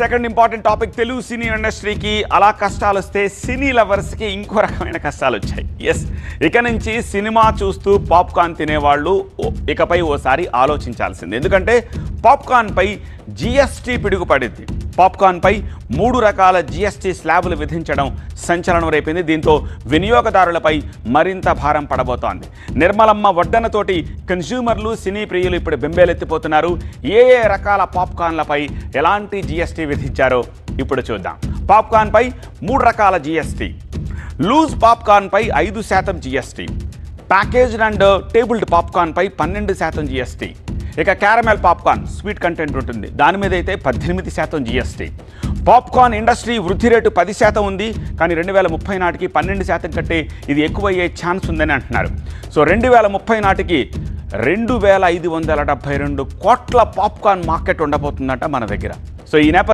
Second important topic Telugu cine ఇండస్ట్రీకి అలా కష్టాలు వస్తే సినీ లవర్స్కి ఇంకో రకమైన కష్టాలు వచ్చాయి. ఎస్ ఇక నుంచి సినిమా చూస్తూ పాప్కార్న్ తినేవాళ్ళు ఇకపై ఓసారి ఆలోచించాల్సింది. ఎందుకంటే పాప్కార్న్పై జీఎస్టీ పిడుగుపడింది. పాప్కార్న్పై మూడు రకాల జీఎస్టీ స్లాబులు విధించడం సంచలనం రేపింది. దీంతో వినియోగదారులపై మరింత భారం పడబోతోంది. నిర్మలమ్మ వడ్డనతోటి కన్స్యూమర్లు సినీ ప్రియులు ఇప్పుడు బెంబేలెత్తిపోతున్నారు. ఏ ఏ రకాల పాప్కార్న్లపై ఎలాంటి జీఎస్టీ విధించారో ఇప్పుడు చూద్దాం. పాప్కార్న్పై మూడు రకాల జీఎస్టీ లూజ్ పాప్కార్న్పై ఐదు శాతం జీఎస్టీ ప్యాకేజ్డ్ అండ్ టేబుల్డ్ పాప్కార్న్పై పన్నెండు శాతం జీఎస్టీ ఇక క్యారమెల్ పాప్కార్న్ స్వీట్ కంటెంట్ ఉంటుంది. దాని మీద అయితే పద్దెనిమిది శాతం జిఎస్టీ. పాప్కార్న్ ఇండస్ట్రీ వృద్ధి రేటు పది శాతం ఉంది కానీ రెండు వేల ముప్పై నాటికి పన్నెండు శాతం కంటే ఇది ఎక్కువయ్యే ఛాన్స్ ఉందని అంటున్నారు. సో రెండు వేల ముప్పై నాటికి రెండు వేల ఐదు వందల డెబ్బై రెండు కోట్ల పాప్కార్న్ మార్కెట్ ఉండబోతుందట మన దగ్గర. సో ఈ నేపథ్యం